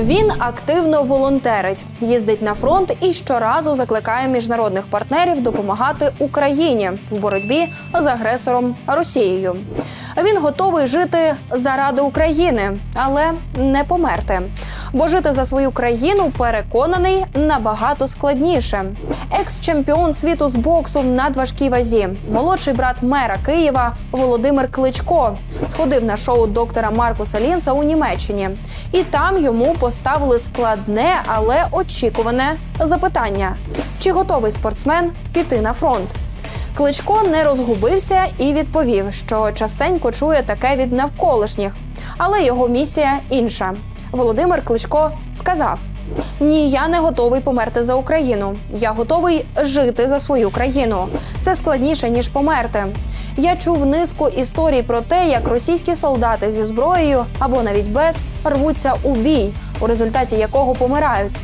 Він активно волонтерить, їздить на фронт і щоразу закликає міжнародних партнерів допомагати Україні в боротьбі з агресором Росією. Він готовий жити заради України, але не померти. Бо жити за свою країну переконаний набагато складніше. Екс-чемпіон світу з боксу в надважкій вазі, молодший брат мера Києва Володимир Кличко сходив на шоу доктора Маркуса Лінца у Німеччині, і там йому поставили складне, але очікуване запитання: чи готовий спортсмен піти на фронт? Кличко не розгубився і відповів, що частенько чує таке від навколишніх, але його місія інша. Володимир Кличко сказав: Ні, я не готовий померти за Україну. Я готовий жити за свою країну. Це складніше ніж померти. Я чув низку історій про те, як російські солдати зі зброєю або навіть без рвуться у бій, у результаті якого помирають.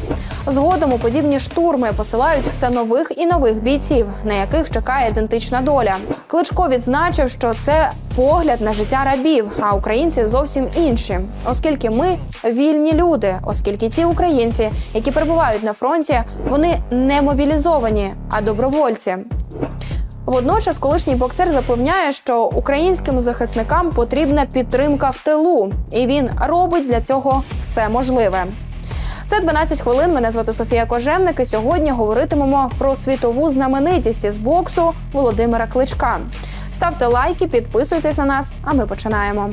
Згодом у подібні штурми посилають все нових і нових бійців, на яких чекає ідентична доля. Кличко відзначив, що це погляд на життя рабів, а українці зовсім інші, оскільки ми вільні люди, оскільки ці українці, які перебувають на фронті, вони не мобілізовані, а добровольці. Водночас, колишній боксер запевняє, що українським захисникам потрібна підтримка в тилу, і він робить для цього все можливе. Це 12 хвилин. Мене звати Софія Кожевник. І сьогодні говоритимемо про світову знаменитість із боксу Володимира Кличка. Ставте лайки, підписуйтесь на нас, а ми починаємо.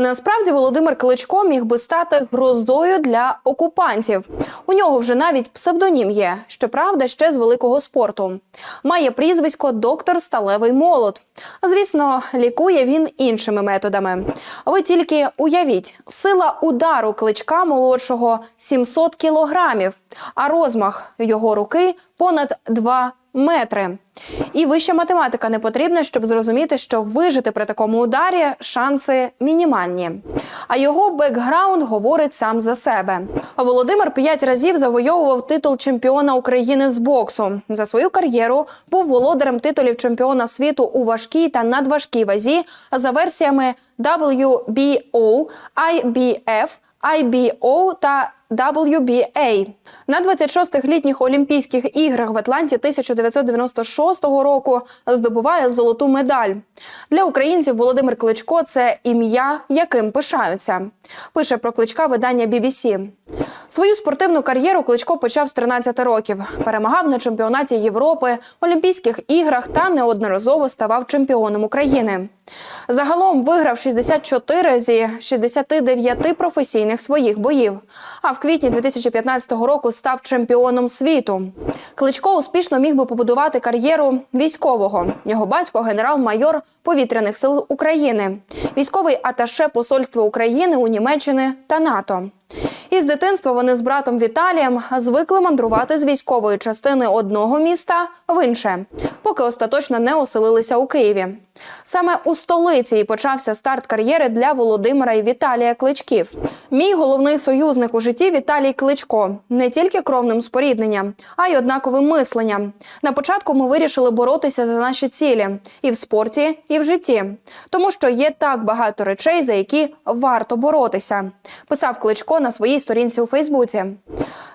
Насправді Володимир Кличко міг би стати гроздою для окупантів. У нього вже навіть псевдонім є, щоправда, ще з великого спорту. Має прізвисько доктор Сталевий Молот. Звісно, лікує він іншими методами. Ви тільки уявіть, сила удару кличка молодшого 700 кілограмів, а розмах його руки понад 2 метри. І вища математика не потрібна, щоб зрозуміти, що вижити при такому ударі шанси мінімальні. А його бекграунд говорить сам за себе. Володимир п'ять разів завойовував титул чемпіона України з боксу. За свою кар'єру був володарем титулів чемпіона світу у важкій та надважкій вазі за версіями WBO, IBF, IBO та WBA. На 26-х літніх Олімпійських іграх в Атланті 1996 року здобуває золоту медаль. Для українців Володимир Кличко це ім'я, яким пишаються. Пише про кличка видання BBC. Свою спортивну кар'єру Кличко почав з 13 років. Перемагав на чемпіонаті Європи, Олімпійських іграх та неодноразово ставав чемпіоном України. Загалом виграв 64 зі 69 професійних своїх боїв. А в квітні 2015 року став чемпіоном світу. Кличко успішно міг би побудувати кар'єру військового. Його батько генерал-майор повітряних сил України, військовий аташе посольства України у Німеччини та НАТО. Із дитинства вони з братом Віталієм звикли мандрувати з військової частини одного міста в інше, поки остаточно не оселилися у Києві. Саме у столиці і почався старт кар'єри для Володимира і Віталія Кличків. Мій головний союзник у житті Віталій Кличко не тільки кровним спорідненням, а й однаковим мисленням. На початку ми вирішили боротися за наші цілі і в спорті, і в житті, тому що є так багато речей, за які варто боротися. Писав Кличко на своїй сторінці у Фейсбуці.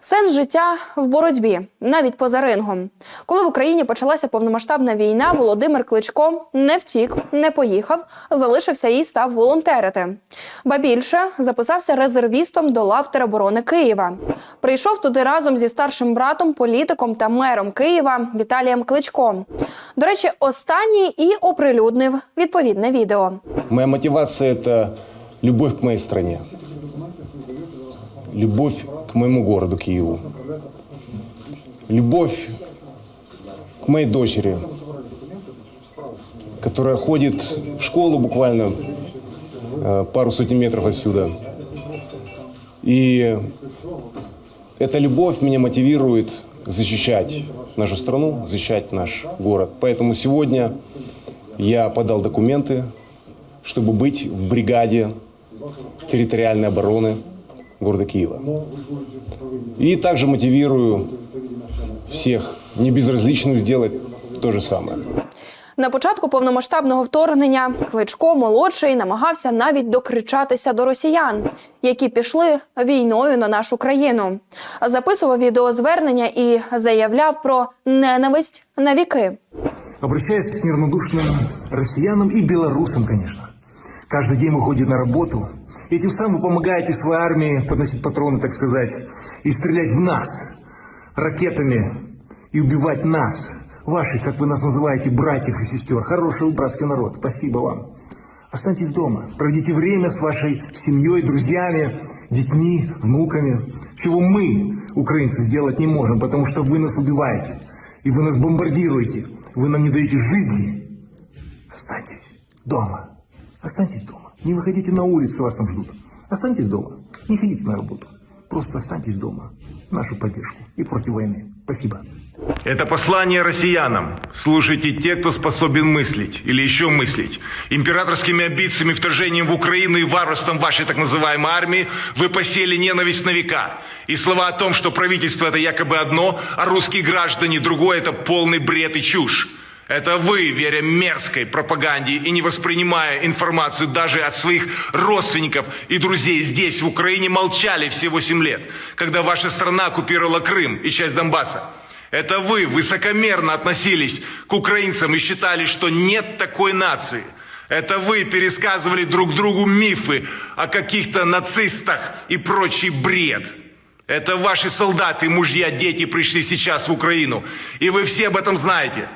Сенс життя в боротьбі, навіть поза рингом. Коли в Україні почалася повномасштабна війна, Володимир Кличко не втік, не поїхав, залишився і став волонтерити. Ба більше записався резервістом до лав тероборони Києва. Прийшов туди разом зі старшим братом, політиком та мером Києва Віталієм Кличком. До речі, останній і оприлюднив відповідне відео. Моя мотивация – это любовь к моей стране. Любовь к моему городу Киеву. Любовь к моей дочери, которая ходит в школу буквально э, пару сотен метров отсюда. И эта любовь меня мотивирует защищать нашу страну, защищать наш город. Поэтому сегодня я подал документы, чтобы быть в бригаде территориальной обороны города Киева. И также мотивирую всех небезразличных сделать то же самое. На початку повномасштабного вторгнення Кличко молодший намагався навіть докричатися до росіян, які пішли війною на нашу країну. Записував відеозвернення і заявляв про ненависть на віки. Обращаясь к неравнодушным россиянам и белорусам, конечно. Каждый день вы ходите на работу, и тем самым вы помогаете своей армии подносить патроны, так сказать, и стрелять в нас ракетами и убивать нас, ваших, как вы нас называете, братьев и сестер. Хороший братский народ, спасибо вам. Останьтесь дома, проведите время с вашей семьей, друзьями, детьми, внуками, чего мы, украинцы, сделать не можем, потому что вы нас убиваете, и вы нас бомбардируете, вы нам не даете жизни. Останьтесь дома. Останьтесь дома. Не выходите на улицу, вас там ждут. Останьтесь дома. Не ходите на работу. Просто останьтесь дома. Нашу поддержку и против войны. Спасибо. Это послание россиянам. Слушайте те, кто способен мыслить, или еще мыслить. Императорскими амбициями, вторжением в Украину и варварством вашей так называемой армии вы посеяли ненависть на века. И слова о том, что правительство это якобы одно, а русские граждане другое, это полный бред и чушь. Это вы, веря мерзкой пропаганде и не воспринимая информацию даже от своих родственников и друзей здесь, в Украине, молчали все 8 лет, когда ваша страна оккупировала Крым и часть Донбасса. Это вы высокомерно относились к украинцам и считали, что нет такой нации. Это вы пересказывали друг другу мифы о каких-то нацистах и прочий бред. Это ваши солдаты, мужья, дети пришли сейчас в Украину. И вы все об этом знаете.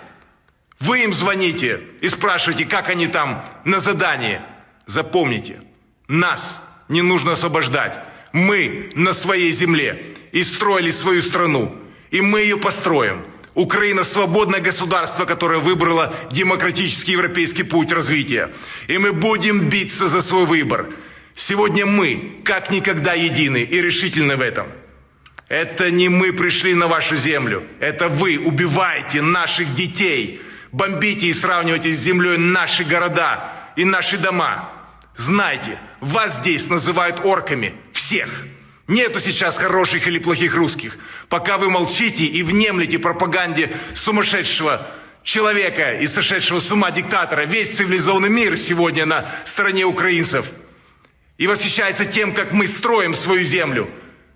Вы им звоните и спрашиваете, как они там на задании. Запомните, нас не нужно освобождать. Мы на своей земле и строили свою страну. И мы ее построим. Украина – свободное государство, которое выбрало демократический европейский путь развития. И мы будем биться за свой выбор. Сегодня мы, как никогда, едины и решительны в этом. Это не мы пришли на вашу землю. Это вы убиваете наших детей. Бомбите и сравниваете с землей наши города и наши дома. Знайте, вас здесь называют орками. Всех. Нету сейчас хороших или плохих русских. Пока вы молчите и внемлете пропаганде сумасшедшего человека и сошедшего с ума диктатора, весь цивилизованный мир сегодня на стороне украинцев и восхищается тем, как мы строим свою землю.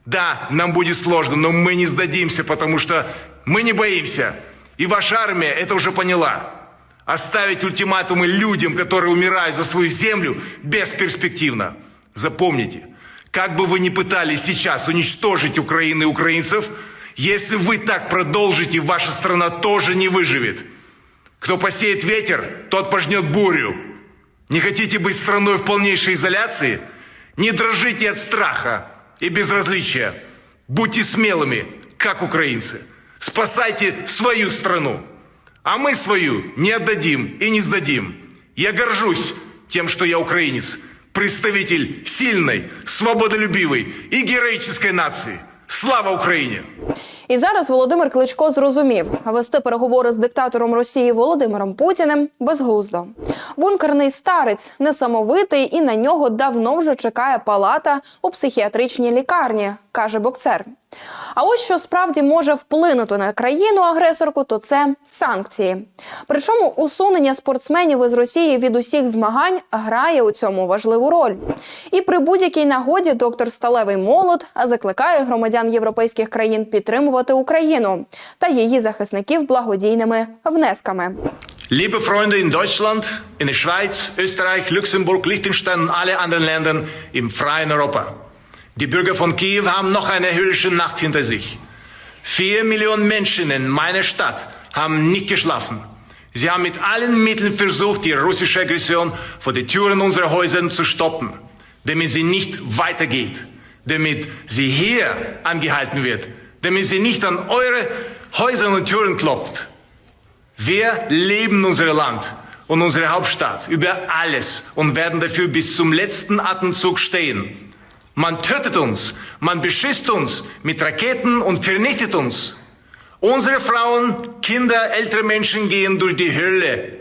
Да, нам будет сложно, но мы не сдадимся, потому что мы не боимся. И ваша армия это уже поняла. Оставить ультиматумы людям, которые умирают за свою землю, бесперспективно. Запомните, как бы вы ни пытались сейчас уничтожить Украину и украинцев, если вы так продолжите, ваша страна тоже не выживет. Кто посеет ветер, тот пожнет бурю. Не хотите быть страной в полнейшей изоляции? Не дрожите от страха и безразличия. Будьте смелыми, как украинцы. Спасайте свою страну. А мы свою не отдадим и не сдадим. Я горжусь тем, что я украинец. Представитель сильной, свободолюбивой и героической нации. Слава Україні! І зараз Володимир Кличко зрозумів, вести переговори з диктатором Росії Володимиром Путіним безглуздо. Бункерний старець несамовитий, і на нього давно вже чекає палата у психіатричній лікарні, каже боксер. А ось що справді може вплинути на країну агресорку, то це санкції. Причому усунення спортсменів із Росії від усіх змагань грає у цьому важливу роль. І при будь-якій нагоді доктор Сталевий Молот закликає громадян європейських країн підтримувати Україну та її захисників благодійними внесками. Liebe Freunde in Deutschland, in der Schweiz, Österreich, Luxemburg, Liechtenstein und alle anderen Ländern im freien Europa. Die Bürger von Kiew haben noch eine höllische Nacht hinter sich. Vier Millionen Menschen in meiner Stadt haben nicht geschlafen. Sie haben mit allen Mitteln versucht, die russische Aggression vor den Türen unserer Häuser zu stoppen, damit sie nicht weitergeht, damit sie hier angehalten wird, damit sie nicht an eure Häuser und Türen klopft. Wir lieben unser Land und unsere Hauptstadt über alles und werden dafür bis zum letzten Atemzug stehen. Man tötet uns, man beschießt uns mit Raketen und vernichtet uns. Unsere Frauen, Kinder, ältere Menschen gehen durch die Hölle.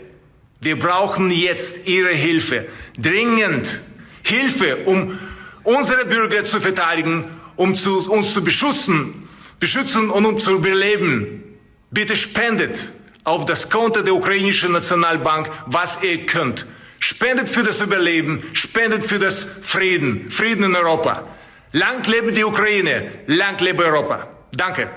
Wir brauchen jetzt Ihre Hilfe. Dringend. Hilfe, um unsere Bürger zu verteidigen, um zu, uns zu beschützen, beschützen und um zu überleben. Bitte spendet. auf das Konto der ukrainischen Nationalbank, was ihr könnt. Spendet für das Überleben, spendet für das Frieden, Frieden in Europa. Lang lebe die Ukraine, lang lebe Europa. Danke.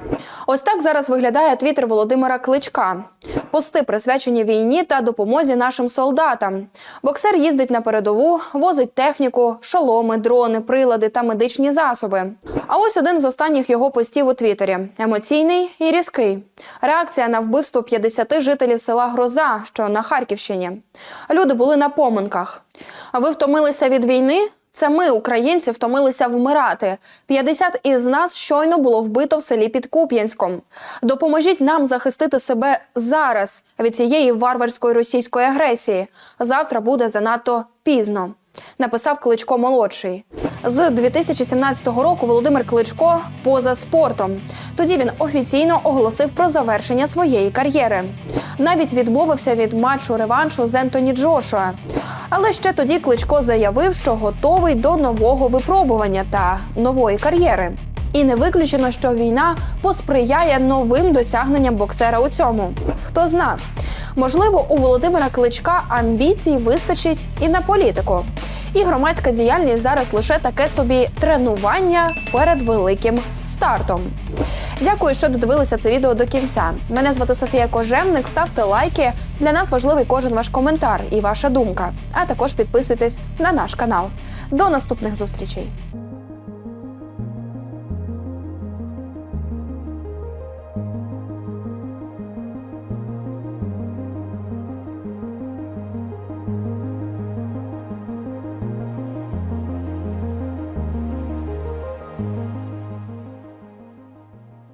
Ось так зараз виглядає твіттер Володимира Кличка. Пости присвячені війні та допомозі нашим солдатам. Боксер їздить на передову, возить техніку, шоломи, дрони, прилади та медичні засоби. А ось один з останніх його постів у Твіттері: емоційний і різкий. Реакція на вбивство 50 жителів села Гроза, що на Харківщині. Люди були на поминках. А ви втомилися від війни? Це ми, українці, втомилися вмирати. 50 із нас щойно було вбито в селі під Куп'янськом. Допоможіть нам захистити себе зараз від цієї варварської російської агресії. Завтра буде занадто пізно. Написав Кличко молодший. З 2017 року Володимир Кличко поза спортом. Тоді він офіційно оголосив про завершення своєї кар'єри. Навіть відмовився від матчу реваншу з Ентоні Джошуа. Але ще тоді Кличко заявив, що готовий до нового випробування та нової кар'єри. І не виключено, що війна посприяє новим досягненням боксера у цьому. Хто зна? Можливо, у Володимира Кличка амбіцій вистачить і на політику. І громадська діяльність зараз лише таке собі тренування перед великим стартом. Дякую, що додивилися це відео до кінця. Мене звати Софія Кожевник. Ставте лайки. Для нас важливий кожен ваш коментар і ваша думка. А також підписуйтесь на наш канал. До наступних зустрічей.